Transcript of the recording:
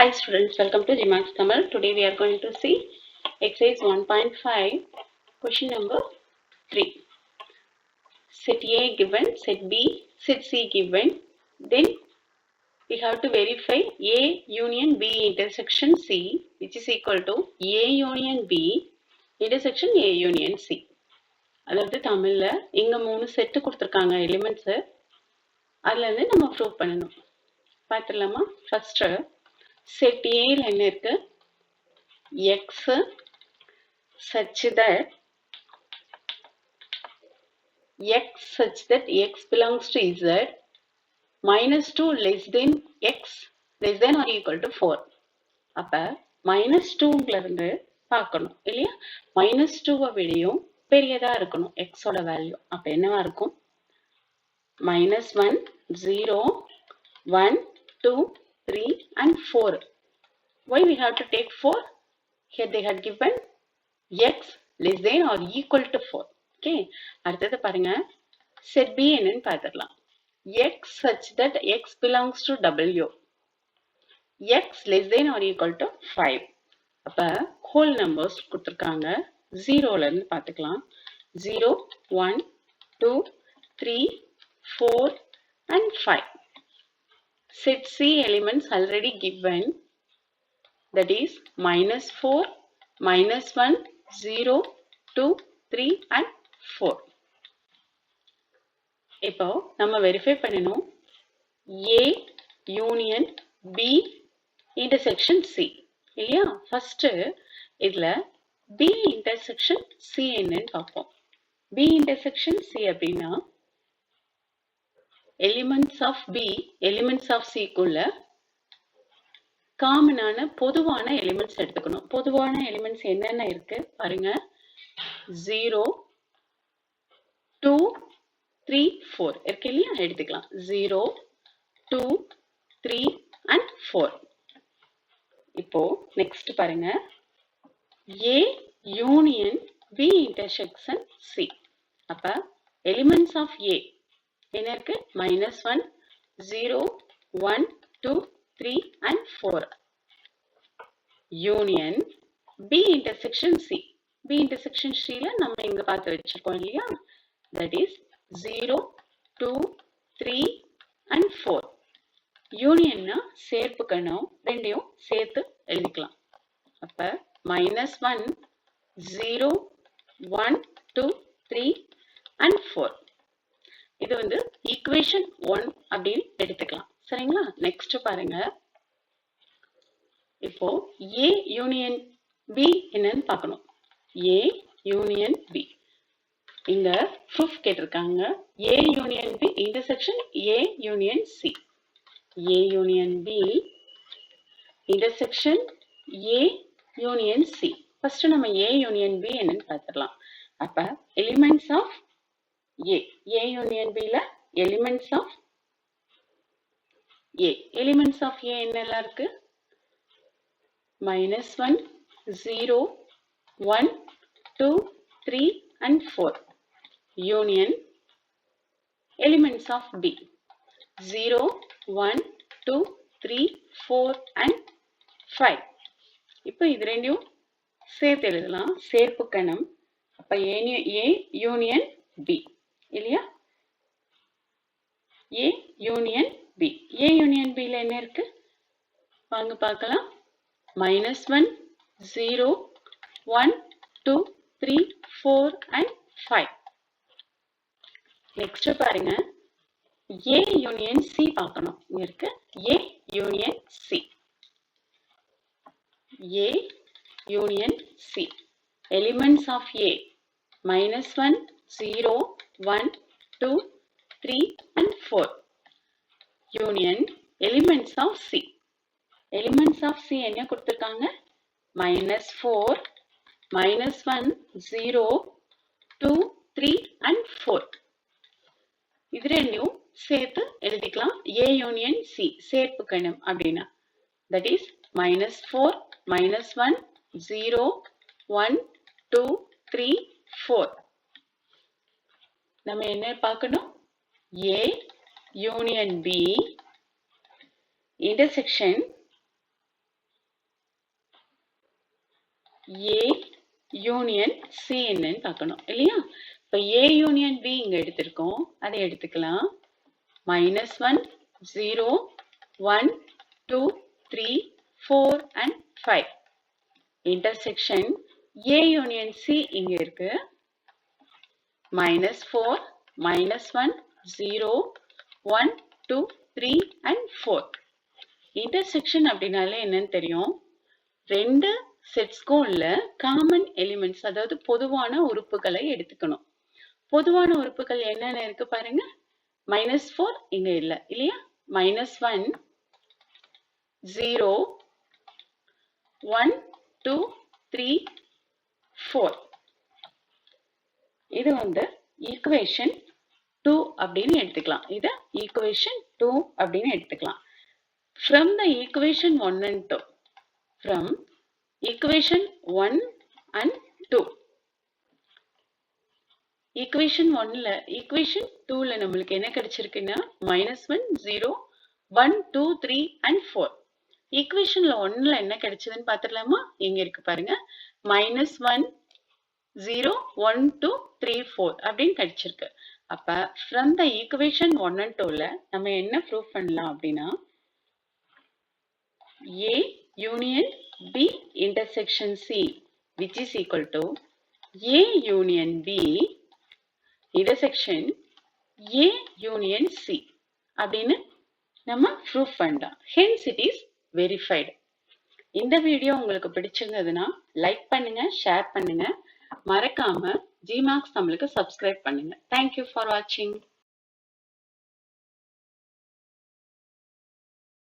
Hi students, welcome to GMAX Tamil. Today we are going to see exercise 1.5 question number 3. Set A given, set B, set C given. Then we have to verify A union B intersection C which is equal to A union B intersection A union C. அதாவது தமிழ்ல இங்க மூணு set கொடுத்துருக்காங்க elements அதுல இருந்து நம்ம prove பண்ணணும் பார்த்துடலாமா ஃபர்ஸ்ட் செட் ஏல என்ன இருக்கு x such that x such that x belongs to z. Minus 2 less than x less than or equal to 4 அப்ப மைனஸ் டூல இருந்து பார்க்கணும் இல்லையா? மைனஸ் டூவை விடையும் பெரியதா இருக்கணும் எக்ஸோட வேல்யூ அப்ப என்னவா இருக்கும்? Minus 1, 0, 1, 2, 3 and 4. Why we have to take 4? Here they had given x less than or equal to 4. Okay. அடுத்தது பாருங்க set B என்னன்னு பார்த்துடலாம் x such that x belongs to W. x less than or equal to 5. அப்ப whole numbers கொடுத்துருக்காங்க ஜீரோல இருந்து பார்த்துக்கலாம் zero one two three 4 and 5. Set C elements already given. That is minus 4, minus 1, 0, 2, 3 and 4. இப்போ நம்ம verify பண்ணணும். A union B intersection C. இல்லையா? First இதுல B இன்டர்செக்ஷன் C என்னன்னு பார்ப்போம். B இன்டர்செக்ஷன் C அப்படின்னா elements of B elements of சிக்குள்ள காமனான பொதுவான எலிமெண்ட்ஸ் எடுத்துக்கணும். பொதுவான எலிமெண்ட்ஸ் என்னென்ன இருக்கு? பாருங்க. ஜீரோ டூ த்ரீ ஃபோர் இருக்கு இல்லையா? எடுத்துக்கலாம். Zero two three and four இப்போ நெக்ஸ்ட் பாருங்க. A union B intersection C அப்ப எலிமெண்ட்ஸ் ஆஃப் ஏ என்ன இருக்கு? Minus one zero one two three and four union B intersection C B intersection சில நம்ம இங்கே பார்த்து வச்சிருக்கோம் இல்லையா? That is zero two three and four யூனியன்னா சேர்ப்புக்கணும் ரெண்டையும் சேர்த்து எழுதிக்கலாம். அப்போ minus one zero one two three and four இது வந்து ஈக்குவேஷன் ஒன் அப்படின்னு எடுத்துக்கலாம். சரிங்களா? நெக்ஸ்ட் பாருங்க. இப்போ ஏ யூனியன் பி என்னன்னு பார்க்கணும். ஏ யூனியன் பி இங்க ப்ரூஃப் கேட்டிருக்காங்க. A union B intersection A union C A union B intersection A union C first நம்ம ஏ யூனியன் பி என்னன்னு பார்த்துடலாம். அப்ப elements of A. A union B ல elements of A. Elements of A என்னெல்லாம் இருக்கு? minus 1, 0, 1, 2, 3 and 4. Union elements of B. 0, 1, 2, 3, 4 and 5. இப்போ இது ரெண்டையும் சேர்த்து எழுதலாம் சேர்ப்பு கணம் அப்ப A யூனியன் B இல்லையா? A union B A union பியில் என்ன இருக்கு? வாங்க பார்க்கலாம். Minus one zero one two three four and five next பாருங்க. ஏ யூனியன் சி பார்க்கணும். இங்க இருக்கு. A union C A union C elements of A minus one 0, 1, 2, 3 and 4. Union elements of C. Elements of C என்ன கொடுத்திருக்காங்க? minus 4, minus 1, 0, 2, 3 and 4. இது ரெண்டையும் சேர்த்து எழுதிக்கலாம் A union C சேர்ப்பு கணம் அப்படின்னா that is minus 4, minus 1, 0, 1, 2, 3, 4. நம்ம என்ன பார்க்கணும்? A union B intersection A union C என்னன்னு பார்க்கணும் இல்லையா? இப்போ ஏ யூனியன் பி இங்க எடுத்திருக்கோம். அதை எடுத்துக்கலாம். Minus one zero one two three four and five intersection A union C இங்க இருக்கு. Minus four minus one zero one two three and four intersection அப்படின்னாலே என்னன்னு தெரியும்? ரெண்டு செட்ஸ்க்கும் உள்ள காமன் எலிமெண்ட்ஸ் அதாவது பொதுவான உறுப்புகளை எடுத்துக்கணும். பொதுவான உறுப்புகள் என்னென்ன இருக்கு பாருங்க? மைனஸ் ஃபோர் இங்க இல்லை இல்லையா? Minus one zero one two three four இது வந்து ஈக்குவேஷன் டூ அப்படின்னு எடுத்துக்கலாம். இது ஈக்குவேஷன் டூ அப்படின்னு எடுத்துக்கலாம். From the equation one and two from equation one and two equation ஒன்ல ஈக்குவேஷன் டூல நம்மளுக்கு என்ன கிடைச்சிருக்குன்னா minus one zero one two three and four ஈக்குவேஷன்ல ஒன்ல என்ன கிடைச்சதுன்னு பாத்துடலாமா எங்க இருக்கு பாருங்க. Minus one zero one two three four அப்படின்னு கிடைச்சிருக்கு. அப்ப from the equation one and டூல நம்ம என்ன ப்ரூவ் பண்ணலாம் அப்படின்னா A union B intersection C which is equal to A union B intersection A union C அப்படின்னு நம்ம ப்ரூவ் பண்ணலாம் ஹென்ஸ் இட் இஸ் வெரிஃபைடு இந்த வீடியோ உங்களுக்கு பிடிச்சிருந்ததுன்னா லைக் பண்ணுங்க ஷேர் பண்ணுங்க. மறக்காம ஜிமார்க்ஸ் நம்மளுக்கு சப்ஸ்கிரைப் பண்ணுங்க. தேங்க்யூ ஃபார் வாட்சிங்